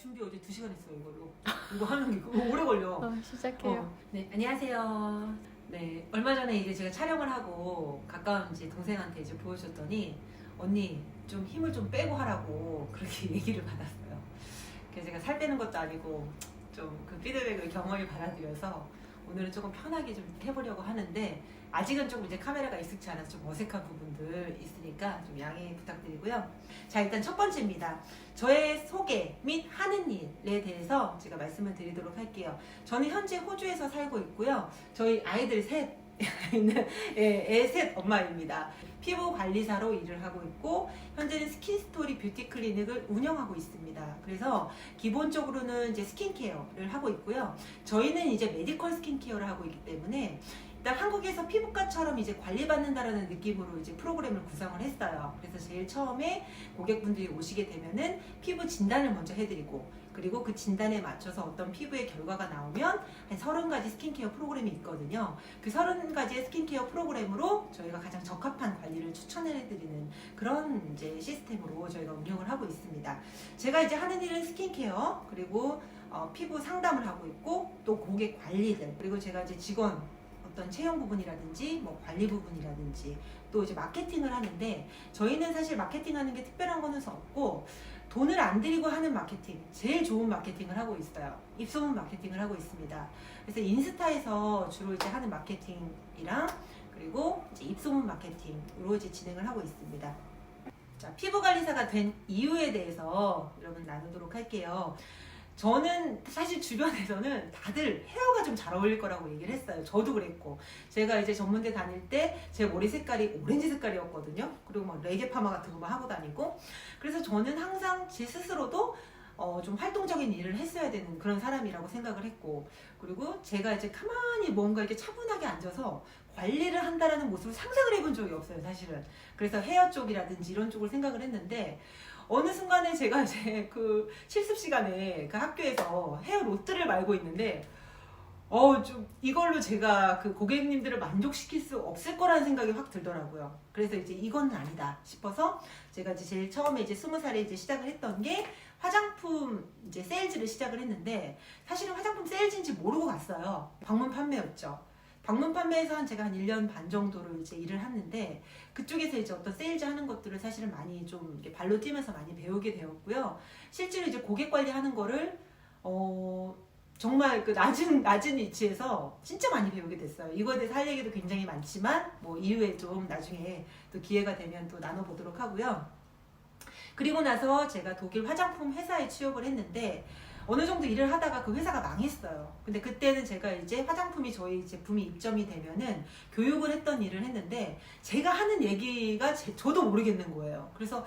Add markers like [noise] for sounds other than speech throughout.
준비 어제 2시간 했어요, 이걸로. 이거 하는 게 그거 오래 걸려. 어, 시작해요. 어, 네, 안녕하세요. 네, 얼마 전에 이제 제가 촬영을 하고 가까운 이제 동생한테 이제 보여줬더니 언니 좀 힘을 좀 빼고 하라고 그렇게 [laughs] 얘기를 받았어요. 그래서 제가 살 빼는 것도 아니고 좀 그 피드백을 경험히 받아들여서 오늘은 조금 편하게 좀 해보려고 하는데 아직은 좀 이제 카메라가 익숙치 않아서 좀 어색한 부분들 있으니까 좀 양해 부탁드리고요. 자, 일단 첫 번째입니다. 저의 소개 및 하는 일에 대해서 제가 말씀을 드리도록 할게요. 저는 현재 호주에서 살고 있고요. 저희 아이들 셋 [laughs] 있는 애셋 엄마입니다. 피부 관리사로 일을 하고 있고 현재는 스킨스토리 뷰티 클리닉을 운영하고 있습니다. 그래서 기본적으로는 이제 스킨케어를 하고 있고요. 저희는 이제 메디컬 스킨케어를 하고 있기 때문에 일단 한국에서 피부과처럼 이제 관리받는다라는 느낌으로 이제 프로그램을 구성을 했어요. 그래서 제일 처음에 고객분들이 오시게 되면은 피부 진단을 먼저 해드리고 그리고 그 진단에 맞춰서 어떤 피부의 결과가 나오면 한 30가지 스킨케어 프로그램이 있거든요. 그 30가지의 스킨케어 프로그램으로 저희가 가장 적합한 관리를 추천해드리는 그런 이제 시스템으로 저희가 운영을 하고 있습니다. 제가 이제 하는 일은 스킨케어 그리고 어, 피부 상담을 하고 있고 또 고객 관리들 그리고 제가 이제 직원 어떤 채용 부분이라든지 뭐 관리 부분이라든지 또 이제 마케팅을 하는데 저희는 사실 마케팅하는 게 특별한 거는 없고 돈을 안 들이고 하는 마케팅 제일 좋은 마케팅을 하고 있어요. 입소문 마케팅을 하고 있습니다. 그래서 인스타에서 주로 이제 하는 마케팅이랑 그리고 이제 입소문 마케팅으로 이제 진행을 하고 있습니다. 자 피부 관리사가 된 이유에 대해서 여러분 나누도록 할게요 저는 사실 주변에서는 다들 헤어가 좀 잘 어울릴 거라고 얘기를 했어요. 저도 그랬고. 제가 이제 전문대 다닐 때 제 머리 색깔이 오렌지 색깔이었거든요. 그리고 막 레게 파마 같은 거막 하고 다니고. 그래서 저는 항상 제 스스로도 어, 좀 활동적인 일을 했어야 되는 그런 사람이라고 생각을 했고. 그리고 제가 이제 가만히 뭔가 이렇게 차분하게 앉아서 관리를 한다라는 모습을 상상을 해본 적이 없어요, 사실은. 그래서 헤어 쪽이라든지 이런 쪽을 생각을 했는데, 어느 순간에 제가 [laughs] 이제 그 실습 시간에 그 학교에서 헤어 로트를 말고 있는데 어 좀 이걸로 제가 그 고객님들을 만족시킬 수 없을 거라는 생각이 확 들더라고요. 그래서 이제 이건 아니다 싶어서 제가 이제 제일 처음에 이제 스무 살에 이제 시작을 했던 게 화장품 이제 세일즈를 시작을 했는데 사실은 화장품 세일즈인지 모르고 갔어요. 방문 판매였죠. 방문 판매에서 한 제가 한 1년 반 정도를 이제 일을 했는데 그쪽에서 이제 어떤 세일즈 하는 것들을 사실은 많이 좀 발로 뛰면서 많이 배우게 되었고요. 실제로 이제 고객 관리하는 거를 어 정말 그 낮은 낮은 위치에서 진짜 많이 배우게 됐어요. 이거에 대해서 할 얘기도 굉장히 많지만 뭐 이후에 좀 나중에 또 기회가 되면 또 나눠보도록 하고요. 그리고 나서 제가 독일 화장품 회사에 취업을 했는데 어느 정도 일을 하다가 그 회사가 망했어요. 근데 그때는 제가 이제 화장품이 저희 제품이 입점이 되면은 교육을 했던 일을 했는데 제가 하는 얘기가 제, 저도 모르겠는 거예요. 그래서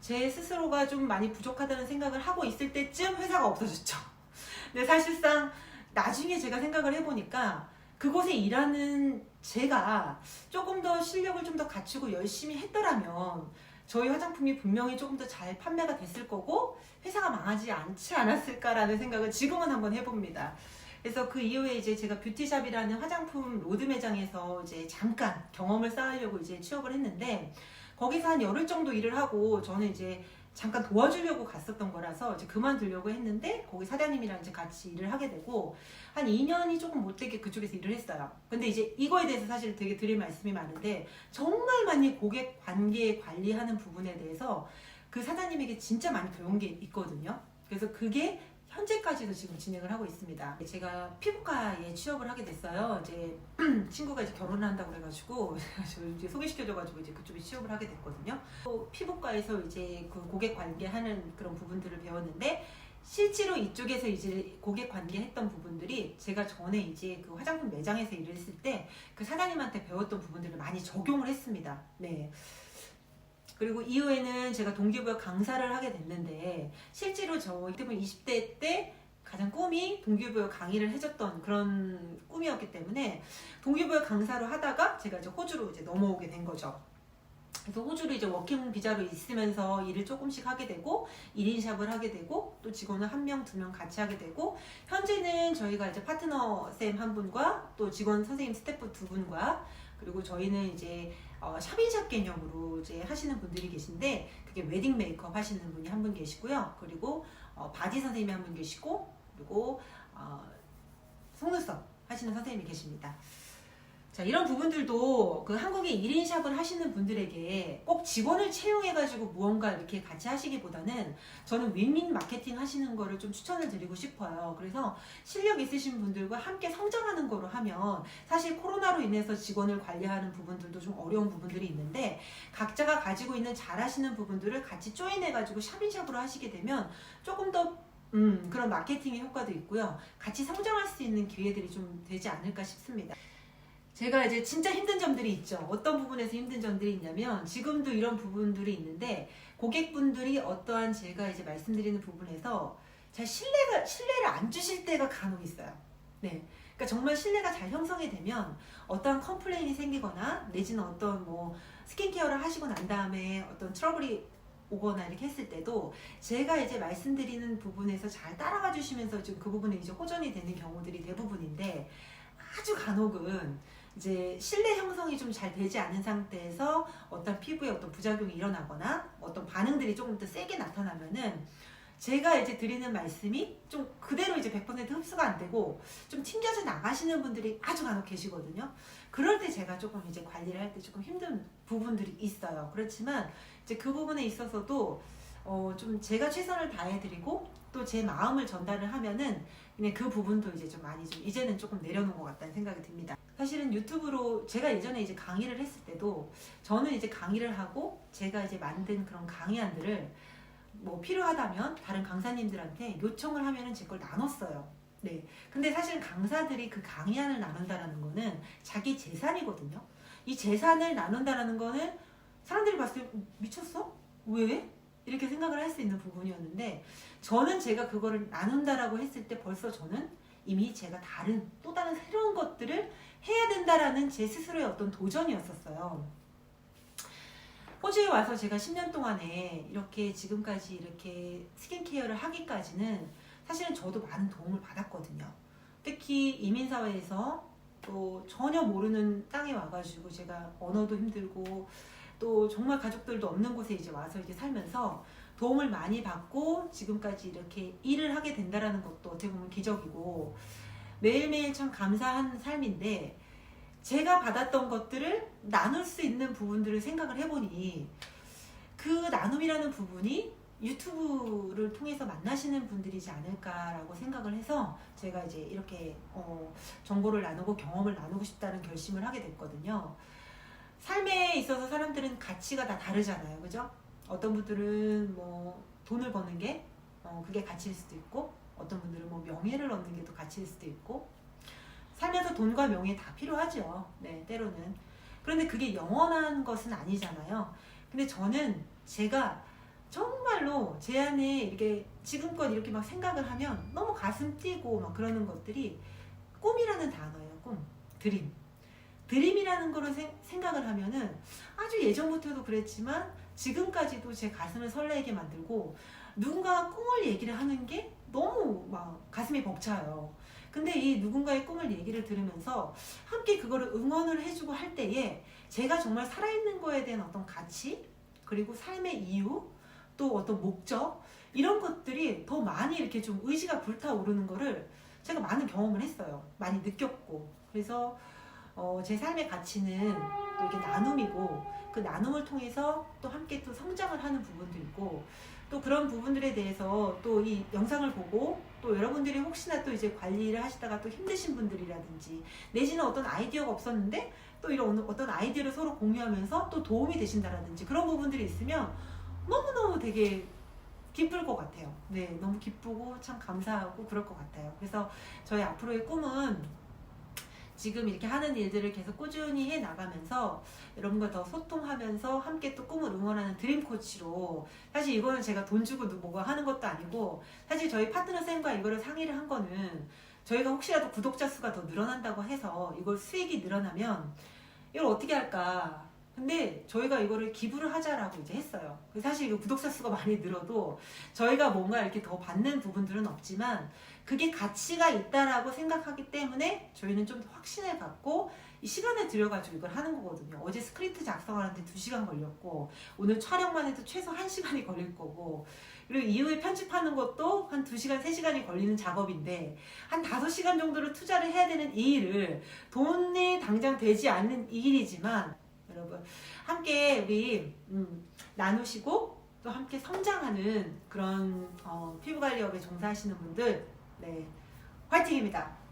제 스스로가 좀 많이 부족하다는 생각을 하고 있을 때쯤 회사가 없어졌죠. [laughs] 근데 사실상 나중에 제가 생각을 해보니까 그곳에 일하는 제가 조금 더 실력을 좀 더 갖추고 열심히 했더라면 저희 화장품이 분명히 조금 더 잘 판매가 됐을 거고 회사가 망하지 않지 않았을까라는 생각을 지금은 한번 해봅니다. 그래서 그 이후에 이제 제가 뷰티샵이라는 화장품 로드 매장에서 이제 잠깐 경험을 쌓으려고 이제 취업을 했는데 거기서 한 열흘 정도 일을 하고 저는 이제 잠깐 도와주려고 갔었던 거라서 이제 그만두려고 했는데 거기 사장님이랑 이제 같이 일을 하게 되고 한 2년이 조금 못되게 그쪽에서 일을 했어요. 근데 이제 이거에 대해서 사실 되게 드릴 말씀이 많은데 정말 많이 고객 관계 관리하는 부분에 대해서 그 사장님에게 진짜 많이 배운 게 있거든요. 그래서 그게 현재까지도 지금 진행을 하고 있습니다. 제가 피부과에 취업을 하게 됐어요. 이제 [clears throat] 친구가 이제 결혼을 한다고 그래가지고 [laughs] 저 이제 소개시켜줘가지고 이제 그쪽에 취업을 하게 됐거든요. 또 피부과에서 이제 그 고객 관계하는 그런 부분들을 배웠는데 실제로 이쪽에서 이제 고객 관계했던 부분들이 제가 전에 이제 그 화장품 매장에서 일을 했을 때 그 사장님한테 배웠던 부분들을 많이 적용을 했습니다. 네. 그리고 이후에는 제가 동기부여 강사를 하게 됐는데 실제로 저 이때면 20대 때 가장 꿈이 동기부여 강의를 해줬던 그런 꿈이었기 때문에 동기부여 강사로 하다가 제가 이제 호주로 이제 넘어오게 된 거죠. 그래서 호주로 이제 워킹 비자로 있으면서 일을 조금씩 하게 되고 1인 샵을 하게 되고 또 직원을 한 명, 두 명 같이 하게 되고 현재는 저희가 이제 파트너 쌤 한 분과 또 직원 선생님 스태프 두 분과 그리고 저희는 이제 어, 샵인샵 개념으로 이제 하시는 분들이 계신데 그게 웨딩 메이크업 하시는 분이 한 분 계시고요. 그리고 어, 바지 선생님이 한 분 계시고 그리고 어, 속눈썹 하시는 선생님이 계십니다. 자 이런 부분들도 그 한국에 1인 샵을 하시는 분들에게 꼭 직원을 채용해가지고 무언가 이렇게 같이 하시기보다는 저는 윈윈 마케팅 하시는 거를 좀 추천을 드리고 싶어요. 그래서 실력 있으신 분들과 함께 성장하는 거로 하면 사실 코로나로 인해서 직원을 관리하는 부분들도 좀 어려운 부분들이 있는데 각자가 가지고 있는 잘하시는 부분들을 같이 조인해가지고 샵인샵으로 하시게 되면 조금 더 음, 그런 마케팅의 효과도 있고요. 같이 성장할 수 있는 기회들이 좀 되지 않을까 싶습니다. 제가 이제 진짜 힘든 점들이 있죠. 어떤 부분에서 힘든 점들이 있냐면 지금도 이런 부분들이 있는데 고객분들이 어떠한 제가 이제 말씀드리는 부분에서 잘 신뢰가 신뢰를 안 주실 때가 간혹 있어요. 네. 그러니까 정말 신뢰가 잘 형성이 되면 어떠한 컴플레인이 생기거나 내지는 어떤 뭐 스킨케어를 하시고 난 다음에 어떤 트러블이 오거나 이렇게 했을 때도 제가 이제 말씀드리는 부분에서 잘 따라가 주시면서 지금 그 부분에 이제 호전이 되는 경우들이 대부분인데 아주 간혹은 이제 신뢰 형성이 좀 잘 되지 않은 상태에서 어떤 피부에 어떤 부작용이 일어나거나 어떤 반응들이 조금 더 세게 나타나면은 제가 이제 드리는 말씀이 좀 그대로 이제 100% 흡수가 안 되고 좀 튕겨져 나가시는 분들이 아주 간혹 계시거든요. 그럴 때 제가 조금 이제 관리를 할 때 조금 힘든 부분들이 있어요. 그렇지만 이제 그 부분에 있어서도 어 좀 제가 최선을 다해드리고 또 제 마음을 전달을 하면은 그 부분도 이제 좀 많이 좀 이제는 조금 내려놓은 것 같다는 생각이 듭니다. 사실은 유튜브로 제가 예전에 이제 강의를 했을 때도 저는 이제 강의를 하고 제가 이제 만든 그런 강의안들을 뭐 필요하다면 다른 강사님들한테 요청을 하면은 제 걸 나눴어요. 네. 근데 사실 강사들이 그 강의안을 나눈다라는 거는 자기 재산이거든요. 이 재산을 나눈다라는 거는 사람들이 봤을 때 미쳤어? 왜? 이렇게 생각을 할 수 있는 부분이었는데 저는 제가 그거를 나눈다라고 했을 때 벌써 저는 이미 제가 다른 또 다른 새로운 것들을 해야 된다라는 제 스스로의 어떤 도전이었었어요. 호주에 와서 제가 10년 동안에 이렇게 지금까지 이렇게 스킨케어를 하기까지는 사실은 저도 많은 도움을 받았거든요. 특히 이민사회에서 또 전혀 모르는 땅에 와가지고 제가 언어도 힘들고 또 정말 가족들도 없는 곳에 이제 와서 이렇게 살면서 도움을 많이 받고 지금까지 이렇게 일을 하게 된다라는 것도 어떻게 보면 기적이고 매일매일 참 감사한 삶인데 제가 받았던 것들을 나눌 수 있는 부분들을 생각을 해보니 그 나눔이라는 부분이 유튜브를 통해서 만나시는 분들이지 않을까라고 생각을 해서 제가 이제 이렇게 어, 정보를 나누고 경험을 나누고 싶다는 결심을 하게 됐거든요. 삶에 있어서 사람들은 가치가 다 다르잖아요. 그죠? 어떤 분들은 뭐 돈을 버는 게 어, 그게 가치일 수도 있고 어떤 분들은 뭐 명예를 얻는 게 또 가치일 수도 있고 살면서 돈과 명예 다 필요하죠. 네, 때로는. 그런데 그게 영원한 것은 아니잖아요. 근데 저는 제가 정말로 제 안에 이렇게 지금껏 이렇게 막 생각을 하면 너무 가슴 뛰고 막 그러는 것들이 꿈이라는 단어예요. 꿈. 드림. 드림이라는 거를 생, 생각을 하면은 아주 예전부터도 그랬지만 지금까지도 제 가슴을 설레게 만들고 누군가가 꿈을 얘기를 하는 게 너무 막 가슴이 벅차요. 근데 이 누군가의 꿈을 얘기를 들으면서 함께 그거를 응원을 해주고 할 때에 제가 정말 살아있는 거에 대한 어떤 가치 그리고 삶의 이유 또 어떤 목적 이런 것들이 더 많이 이렇게 좀 의지가 불타오르는 거를 제가 많은 경험을 했어요. 많이 느꼈고 그래서 어, 제 삶의 가치는 또 이게 나눔이고 그 나눔을 통해서 또 함께 또 성장을 하는 부분도 있고 또 그런 부분들에 대해서 또 이 영상을 보고 또 여러분들이 혹시나 또 이제 관리를 하시다가 또 힘드신 분들이라든지 내지는 어떤 아이디어가 없었는데 또 이런 어떤 아이디어를 서로 공유하면서 또 도움이 되신다라든지 그런 부분들이 있으면 너무너무 되게 기쁠 것 같아요. 네, 너무 기쁘고 참 감사하고 그럴 것 같아요. 그래서 저희 앞으로의 꿈은 지금 이렇게 하는 일들을 계속 꾸준히 해 나가면서 여러분과 더 소통하면서 함께 또 꿈을 응원하는 드림 코치로 사실 이거는 제가 돈 주고 뭐가 하는 것도 아니고 사실 저희 파트너 쌤과 이거를 상의를 한 거는 저희가 혹시라도 구독자 수가 더 늘어난다고 해서 이걸 수익이 늘어나면 이걸 어떻게 할까 근데 저희가 이거를 기부를 하자라고 이제 했어요. 사실 이거 구독자 수가 많이 늘어도 저희가 뭔가 이렇게 더 받는 부분들은 없지만 그게 가치가 있다라고 생각하기 때문에 저희는 좀더 확신을 갖고 이 시간을 들여가지고 이걸 하는 거거든요. 어제 스크립트 작성하는데 2시간 걸렸고 오늘 촬영만 해도 최소 1시간이 걸릴 거고 그리고 이후에 편집하는 것도 한 2시간, 3시간이 걸리는 작업인데 한 5시간 정도를 투자를 해야 되는 이 일을 돈이 당장 되지 않는 이 일이지만 여러분 함께 우리 음, 나누시고 또 함께 성장하는 그런 어, 피부관리업에 종사하시는 분들 네 화이팅입니다.